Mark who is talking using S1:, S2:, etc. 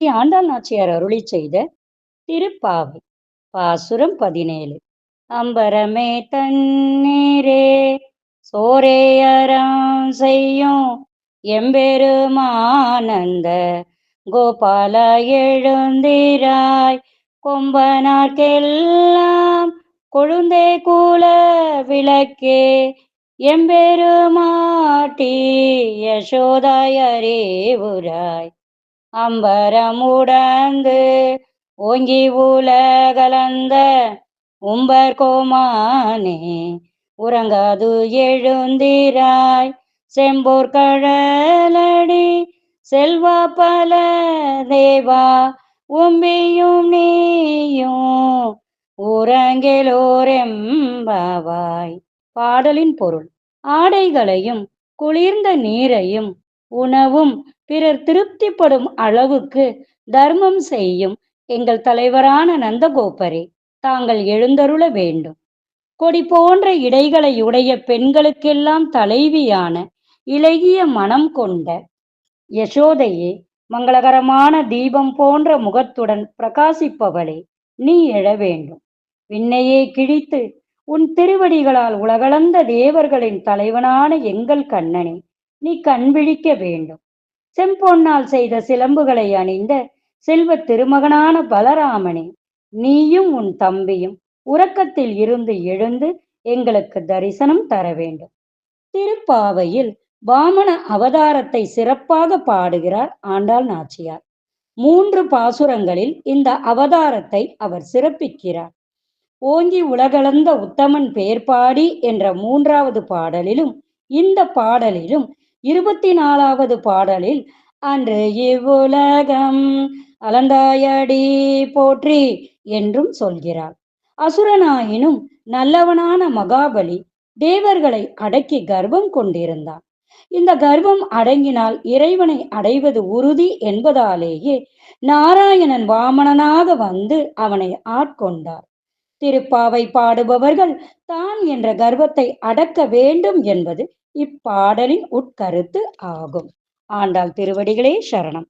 S1: ஆண்டாள் நாச்சியார் அருளி செய்த திருப்பாவை. பாசுரம் பதினேழு. அம்பரமே தண்ணீரே சோரேயராம் செய்யும் எம்பெருமானந்த. கோபால எழுந்திராய் கொம்பனார்க்கெல்லாம் கொழுந்தே கூல விளக்கே. எம்பெருமாட்டி யசோதாயரே உராய் அம்பரமுடந்து ஓங்கி உலகலந்த உம்பர் கோமானே உறங்காது எழுந்திராய் செம்போர் கழலடி செல்வா பல தேவா உம்பியும் நீயும் உறங்கிலோரெம்பாவாய். பாடலின் பொருள் ஆடைகளையும் குளிர்ந்த நீரையும் உணவும் பிறர் திருப்திப்படும் அளவுக்கு தர்மம் செய்யும் எங்கள் தலைவரான நந்தகோபரே தாங்கள் எழுந்தருள வேண்டும். கொடி போன்ற இடைகளை உடைய பெண்களுக்கெல்லாம் தலைவியான இலகிய மனம் கொண்ட யசோதையே மங்களகரமான தீபம் போன்ற முகத்துடன் பிரகாசிப்பவளே நீ எழ வேண்டும். விண்ணையே கிழித்து உன் திருவடிகளால் உலகளந்த தேவர்களின் தலைவனான எங்கள் கண்ணனே நீ கண் விழிக்க வேண்டும். செம்பொன்னால் செய்த சிலம்புகளை அணிந்த செல்வ திருமகனான பலராமனே நீயும் உன் தம்பியும் உறக்கத்தில் இருந்து எழுந்து எங்களுக்கு தரிசனம் தர வேண்டும். திருப்பாவையில் வாமன அவதாரத்தை சிறப்பாக பாடுகிறார் ஆண்டாள் நாச்சியார். மூன்று பாசுரங்களில் இந்த அவதாரத்தை அவர் சிறப்பிக்கிறார். ஓங்கி உலகளந்த உத்தமன் பேர்பாடி என்ற மூன்றாவது பாடலிலும் இந்த பாடலிலும் இருபத்தி நாலாவது பாடலில் அன்று இவ்வுலகம் அலந்தாயடி போற்றி என்றும் சொல்கிறார். அசுரனாயினும் நல்லவனான மகாபலி தேவர்களை அடக்கி கர்வம் கொண்டிருந்தான். இந்த கர்வம் அடங்கினால் இறைவனை அடைவது உறுதி என்பதாலேயே நாராயணன் வாமனனாக வந்து அவனை ஆட்கொண்டார். திருப்பாவை பாடுபவர்கள் தான் என்ற கர்வத்தை அடக்க வேண்டும் என்பது இப்பாடலின் உட்கருத்து ஆகும். ஆண்டாள் திருவடிகளே சரணம்.